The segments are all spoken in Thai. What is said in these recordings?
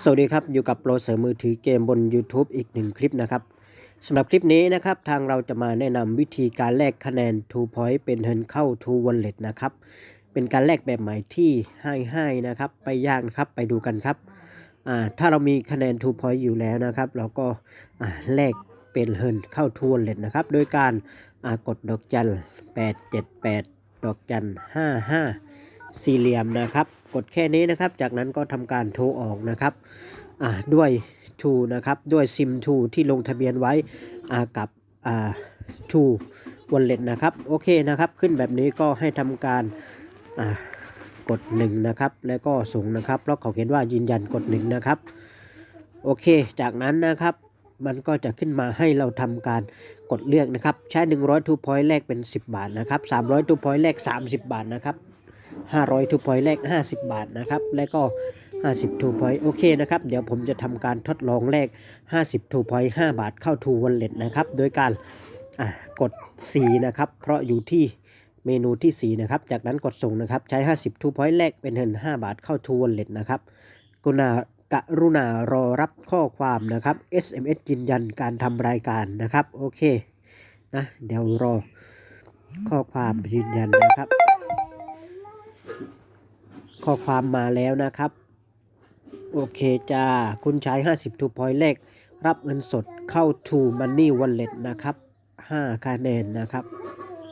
สวัสดีครับ อยู่กับโปรเสริมมือถือเกมบน YouTube อีกหนึ่งคลิปนะครับสำหรับคลิปนี้นะครับ ทางเราจะมาแนะนำวิธีการแลกคะแนน Two Point เป็นเงินเข้า Two Wallet นะครับ เป็นการแลกแบบใหม่ที่ให้ให้นะครับ ไปยากนะครับ ไปดูกันครับถ้าเรามีคะแนน Two Point อยู่แล้วนะครับ เราก็แลกเป็นเงินเข้า Two Wallet นะครับ โดยการกดดอกจัน878 ดอกจัน55 สี่เหลี่ยมนะครับ กดแค่นี้นะครับ จากนั้นก็ทำการโทรออกนะครับอ่าด้วย True นะครับด้วยซิม True ที่ลงทะเบียนไว้กับอ่า True Wallet นะครับโอเคนะครับ ขึ้นแบบนี้ก็ให้ทำการอ่ากด1นะครับแล้วก็ส่งนะครับเพราะเขาเขียนว่ายืนยันกด1นะครับโอเค จากนั้นนะครับมันก็จะขึ้นมาให้เราทำการกดเลือกนะครับ ใช้ 100 ทูพอยต์แลกเป็น 10 บาทนะครับ300 ทูพอยต์แลก30 บาทนะครับ 500ทูพอยต์แลก50 บาทนะครับ และก็ 50ทูพอยต์โอเคนะครับ เดี๋ยวผมจะทำการทดลองแลก50ทูพอยต์5บาทเข้าทูวอลเล็ตนะครับ โดยการกด 4 นะครับ เพราะอยู่ที่เมนูที่ 4 นะครับ จากนั้นกดส่งนะครับ ใช้ 50ทูพอยต์แลกเป็นเงิน 5 บาทเข้าทูวอลเล็ตนะครับกุณากรุณารอรับข้อความนะครับ SMS ยืนยันการทำรายการนะครับ โอเคนะเดี๋ยวรอข้อความยืนยันนะครับ ข้อความมาแล้วนะครับ โอเคจ้า คุณใช้ 50 ทูพอยต์แรกรับเงินสดเข้า to money wallet นะครับ 5 คะแนนนะครับ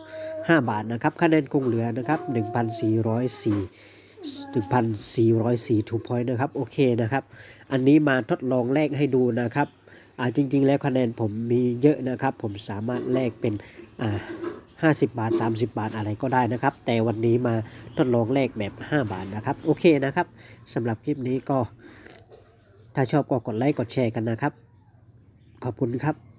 5 บาทนะครับ คะแนนคงเหลือนะครับ 1,404 1,404ทูพอยต์นะครับ โอเคนะครับ อันนี้มาทดลองแลกให้ดูนะครับ อ่าจริง ๆ แล้วคะแนนผมมีเยอะนะครับ ผมสามารถแลกเป็นอ่า 50 บาท 30 บาทอะไรก็ได้นะครับ แต่วันนี้มาทดลองแลกแบบ 5 บาทนะครับ โอเคนะครับสำหรับคลิปนี้ก็ ถ้าชอบก็กดไลค์กดแชร์กันนะครับ ขอบคุณครับ